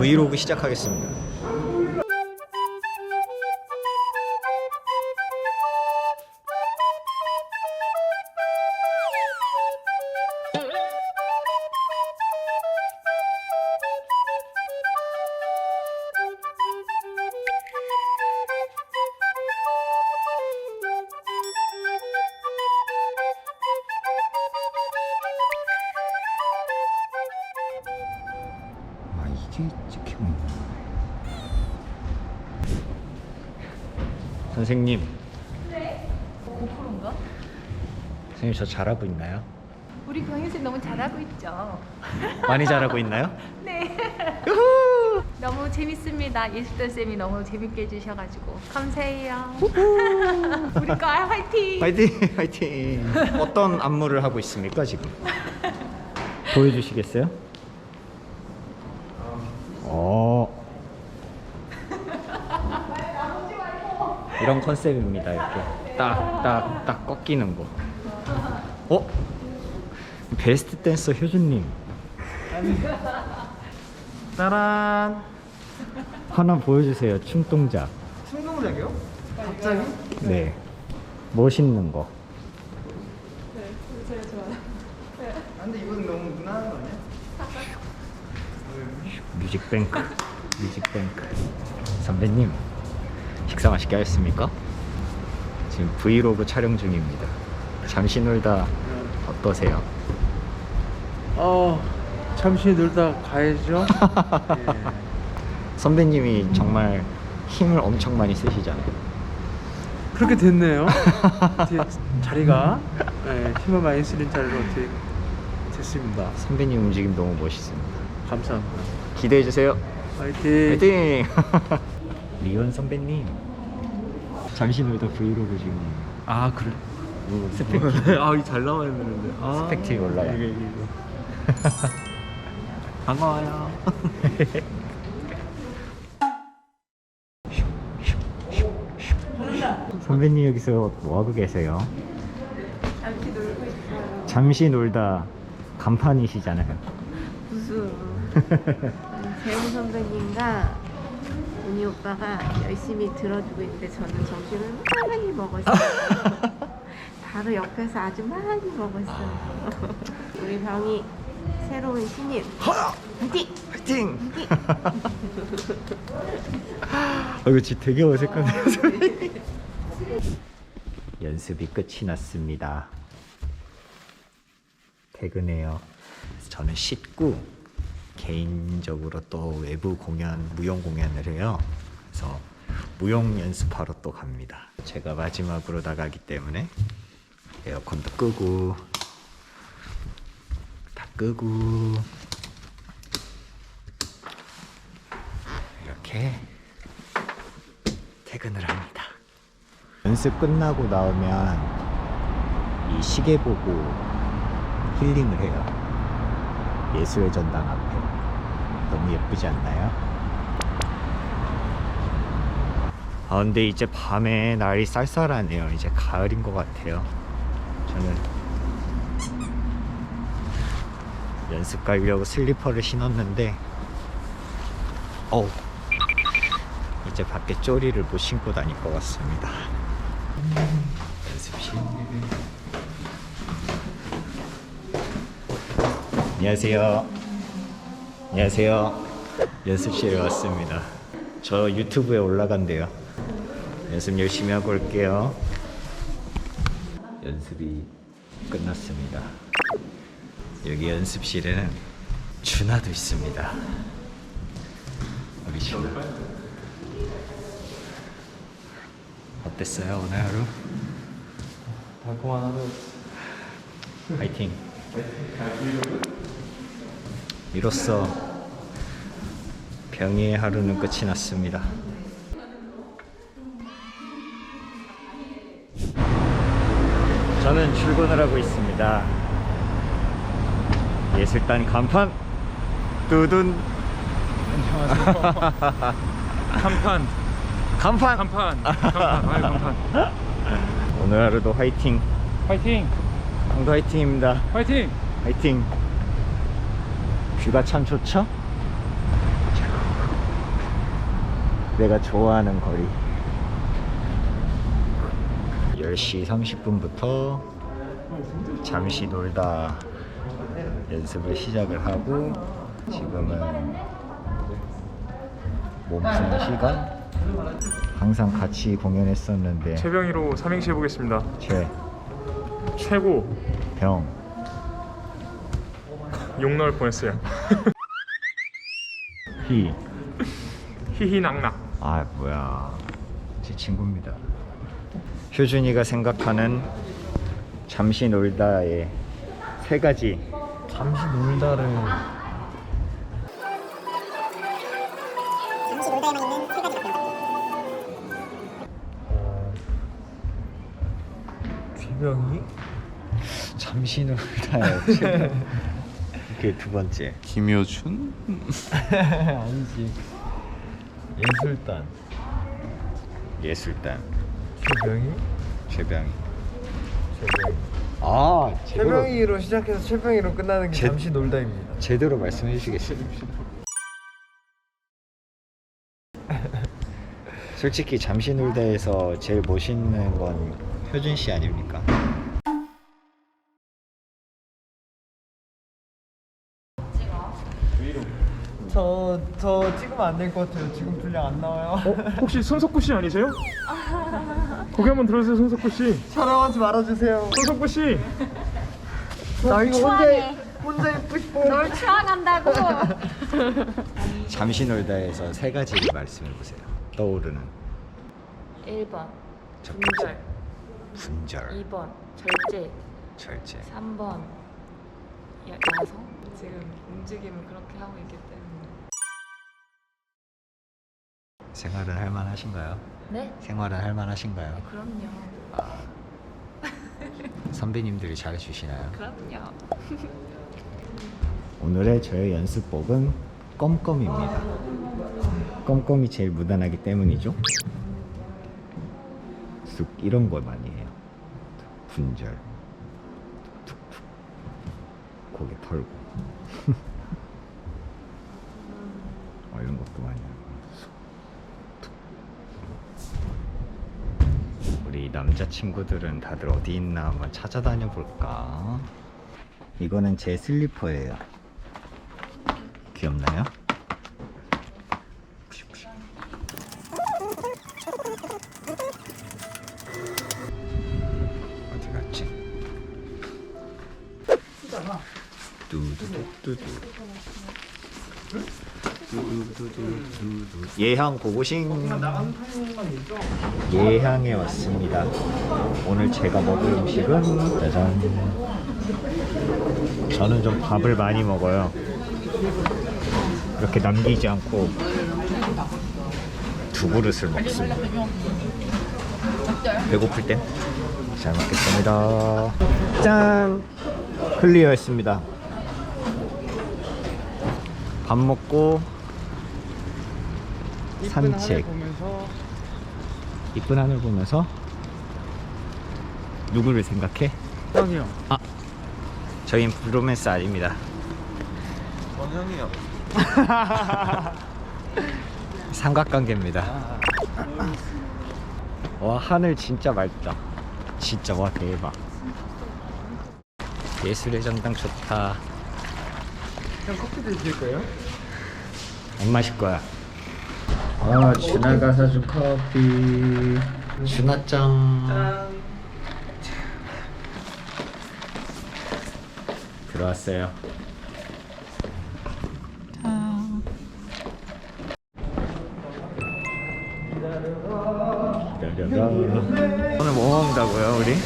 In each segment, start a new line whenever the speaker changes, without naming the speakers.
브이로그 시작하겠습니다. 아 이게 찍히고 있는 거네. 선생님.
고프로인가?
선생님 저 잘하고 있나요?
우리 강혜진 너무 잘하고 있죠.
많이 잘하고 있나요?
네. 너무 재밌습니다. 예술단 쌤이 너무 재밌게 해주셔가지고 감사해요. 우리 거 화이팅.
화이팅 화이팅. 어떤 안무를 하고 있습니까 지금? 보여주시겠어요? 이런 컨셉입니다 이렇게 딱딱 딱 꺾이는 거. 어? 베스트 댄서 효준님
따란
하나 보여주세요 춤 동작.
충동작이요? 갑자기?
네. 멋있는 거.
아, 근데 이거는 너무 무난한 거 아니야?
뮤직뱅크 뮤직뱅크 선배님 식사 맛있게 하셨습니까? 지금 브이로그 촬영 중입니다. 잠시 놀다 어떠세요?
어 잠시 놀다 가야죠. 예.
선배님이 정말 힘을 엄청 많이 쓰시잖아요.
그렇게 됐네요. 어떻게 자리가? 예, 힘을 많이 쓰는 자리로 어떻게 됐습니다.
선배님 움직임 너무 멋있습니다.
감사합니다.
기대해 주세요.
화이팅!
화이팅! 리온 선배님. 잠시 놀다 브이로그 중이에요
아 그래?
스펙
아잘 나와야 되는데. 아,
스펙트이 올라요.
이게, 이게. 반가워요.
선배님 여기서 뭐하고 계세요?
잠시 놀고 있어요.
잠시 놀다 간판이시잖아요.
무슨? 재훈 선배님과 은희 오빠가 열심히 들어주고 있는데 저는 점심을 많이 먹었어요. 바로 옆에서 아주 많이 먹었어요. 우리 병이 새로운 신인 화이팅!
화이팅! 아, 이거 진짜 되게 어색하네요 선배님. 연습이 끝이 났습니다 퇴근해요 저는 씻고 개인적으로 또 외부 공연, 무용 공연을 해요 그래서 무용 연습하러 또 갑니다 제가 마지막으로 나가기 때문에 에어컨도 끄고 다 끄고 이렇게 퇴근을 합니다. 연습 끝나고 나오면 이 시계 보고 힐링을 해요. 예수의 전당 앞에. 너무 예쁘지 않나요? 아, 근데 이제 밤에 날이 쌀쌀하네요. 이제 가을인 것 같아요. 저는 연습 가려고 슬리퍼를 신었는데, 어우, 이제 밖에 쪼리를 못 신고 다닐 것 같습니다. 연습실. 안녕하세요. 안녕하세요. 연습실에 왔습니다. 저 유튜브에 올라간대요. 연습 열심히 하고 올게요. 연습이 끝났습니다. 여기 연습실에는 준하도 있습니다. 우리 준하. 어땠어요 오늘 하루?
달콤한 하루
파이팅. 이로써 병의 하루는 끝이 났습니다. 저는 출근을 하고 있습니다. 예술단 간판. 두둔.
간판.
간판.
간판. 간판. 아유 간판.
오늘 하루도 화이팅.
파이팅.
강도 화이팅입니다.
파이팅.
화이팅 뷰가 참 좋죠? 내가 좋아하는 거리. 10시 30분부터 잠시 놀다 연습을 시작을 하고 지금은 몸 푸는 시간? 항상 같이 공연했었는데.
최병희로 삼행시 해보겠습니다.
최,
최고.
병,
욕 넣을 뻔했어요.
희.
히히낙낙.
아 뭐야 제 친구입니다 효준이가 생각하는 잠시 놀다의 세 가지
잠시 놀다를 최병희?
잠시 놀다의 그게 두 번째
김효준? 아니지 예술단
예술단
최병희?
최병희
최병희
아 제대로,
최병희로 시작해서 최병희로 끝나는 게
제-
잠시 놀다입니다
제대로 말씀해 주시겠어요? 솔직히 잠시 놀다에서 제일 멋있는 건 효준 씨 아닙니까?
저, 저 찍으면 안 될 것 같아요. 지금 분량 안 나와요.
어, 혹시 손석구 씨 아니세요? 고개 한번 들어주세요, 손석구 씨.
촬영하지 말아주세요.
손석구 씨.
나 이거 혼자 혼자 입고 싶어요.
널 추앙한다고.
잠시 놀다에서 세 가지를 말씀해 보세요. 떠오르는.
1번.
첫
분절.
분절,
2번. 절제.
절제.
3번. 야, 야성? 지금 움직임을 그렇게 하고 있기 때문에
생활은 할 만하신가요?
네?
생활은 할 만하신가요?
그럼요
선배님들이 잘해주시나요?
그럼요
오늘의 저의 연습법은 껌껌입니다. 껌껌이 제일 무난하기 때문이죠. 쑥 이런 걸 많이 해요. 분절, 툭툭, 고개 털고, 어, 이런 것도 많이 하고. 쑥, 툭. 우리 남자 친구들은 다들 어디 있나 한번 찾아다녀 볼까? 이거는 제 슬리퍼예요. 귀엽나요? 어디 갔지? 뚜두두두두. 예향 고고싱 예향에 왔습니다. 오늘 제가 먹을 음식은 짜잔. 저는 좀 밥을 많이 먹어요. 이렇게 남기지 않고 두 그릇을 먹습니다. 배고플 땐 잘 먹겠습니다. 짠! 클리어했습니다. 밥 먹고 산책.
보면서
이쁜 하늘 보면서 누구를 생각해?
형이요
저희는 브로맨스 아닙니다.
원형이요
삼각관계입니다. 와 하늘 진짜 맑다. 진짜 와 대박. 예술의 전당 좋다.
형 커피 드실 거예요?
안 마실 거야. 아 준하가 사준 커피. 준하짱. 들어왔어요. 기다려라. 오늘 뭐 먹는다고요, 우리?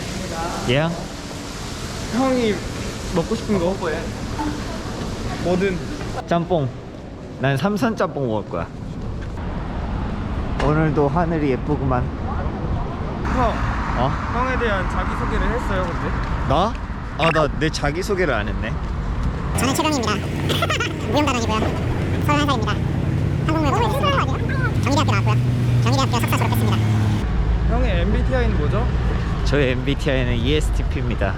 예양?
형이 먹고 싶은 거 뭐든
짬뽕. 난 삼선 짬뽕 먹을 거야. 오늘도 하늘이 예쁘구만.
형
어?
형에 대한 자기소개를 했어요 근데?
나? 아, 나 내 자기 소개를 안 했네.
저는 최병입니다. 무용단원이고요. 31살입니다. 한국무용 정의대학교 나왔고요. 정의대학교 석사 졸업했습니다.
형의 MBTI는 뭐죠?
저의 MBTI는 ESTP입니다.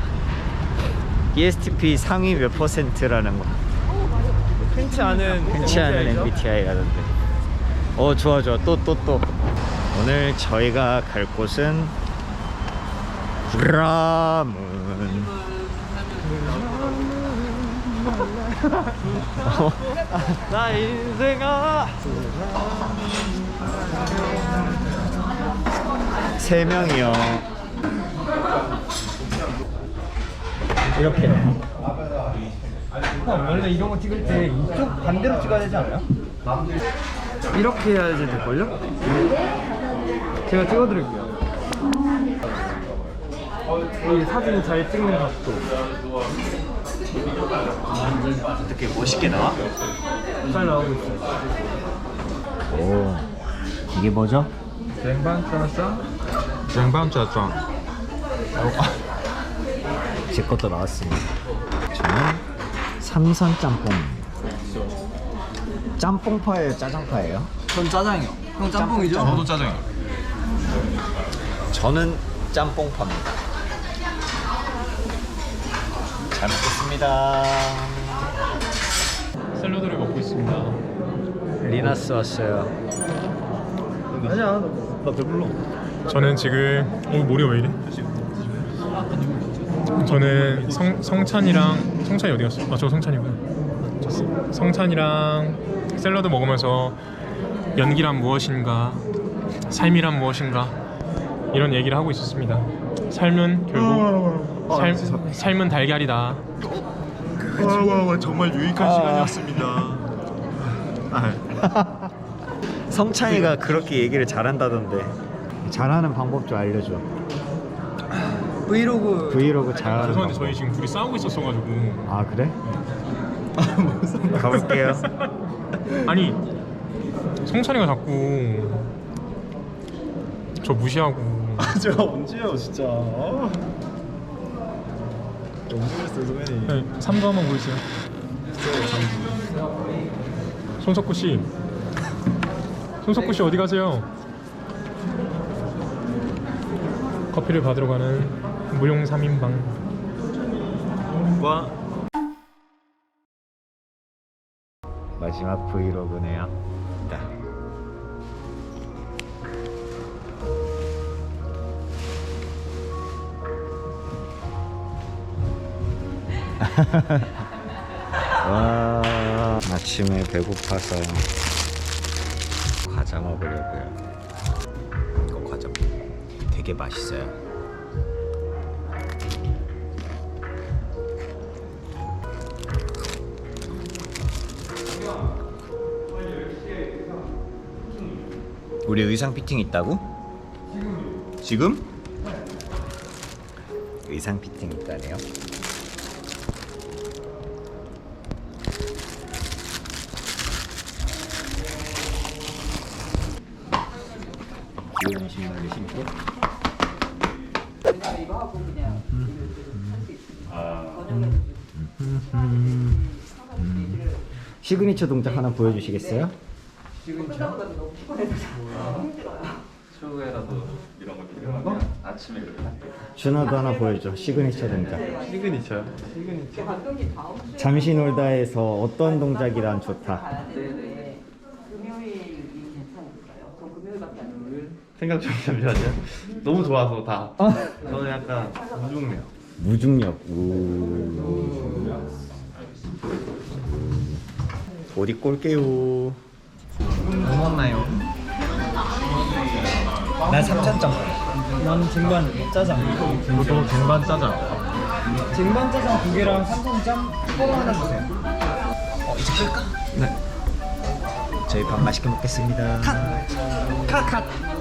ESTP 상위 몇 퍼센트라는 거
흔치 않은
흔치 않은? MBTI라던데. 어 좋아 좋아. 또 또 또. 오늘 저희가 갈 곳은 브라문. 어, 나 인생아. 세 명이요. 이렇게.
원래 이런 거 찍을 때 이쪽 반대로 찍어야 되지 않아요? 이렇게 해야지 될걸요? 제가 찍어드릴게요 이 사진 잘 찍는 각도
어떻게 멋있게 나와?
잘 나오고 있어요
오 이게 뭐죠?
쟁반짜장
쟁반짜장.
제 것도 나왔습니다. 저는 삼선 짬뽕입니다. 짬뽕파예요, 짜장파예요?
전 짜장이요 형 짬뽕이죠?
저도 짜장이요.
저는 짬뽕파입니다. 잘 먹겠습니다.
샐러드를 먹고 있습니다.
리나스 왔어요.
아니야 나 배불러
저는 지금 어 머리 왜 이래? 저는 성 성찬이랑 성찬이 어디 갔어? 아저 성찬이구나. 성찬이랑 샐러드 먹으면서 연기란 무엇인가, 삶이란 무엇인가 이런 얘기를 하고 있었습니다. 삶은 결국 삶, 삶은 달걀이다.
와, 정말 유익한 시간이었습니다.
성찬이가 그렇게 얘기를 잘한다던데. 잘하는 방법 좀 알려줘.
브이로그
브이로그 잘하는
죄송한데
방법.
저희 지금 둘이 싸우고 있었어가지고
아 그래? 가볼게요.
아니 성찬이가 자꾸 저 무시하고
제가 언제요, 진짜. 아. 너무 재밌어요, 선배님.
네, 삼도 한번 보여주세요. 손석구 씨, 손석구 씨 어디 가세요? 커피를 받으러 가는 무용 3인방.
와.
마지막 브이로그네요. 네. 와 아침에 배고파서 과자 먹으려고요. 이거 과자 되게 맛있어요. 우리 의상 피팅 있다고? 지금? 의상 피팅 있다네요. 귀여운 신발을 신고 시그니처 동작 하나 보여주시겠어요? 준호도 하나 보여줘. 시그니처 동작.
시그니처요? 시그니처.
잠시 놀다에서 어떤 동작이란 좋다.
생각 좀 잠시만요. 너무 좋아서 다. 저는 약간 무중력.
무중력 우... 어디 꼴게요
뭐 먹나요?
난 삼천점
나는 쟁반 짜장
저도 쟁반 짜장.
쟁반 짜장 두 개랑 삼선짬 뽕 하나 주세요
저희 밥 맛있게 먹겠습니다
컷! 컷!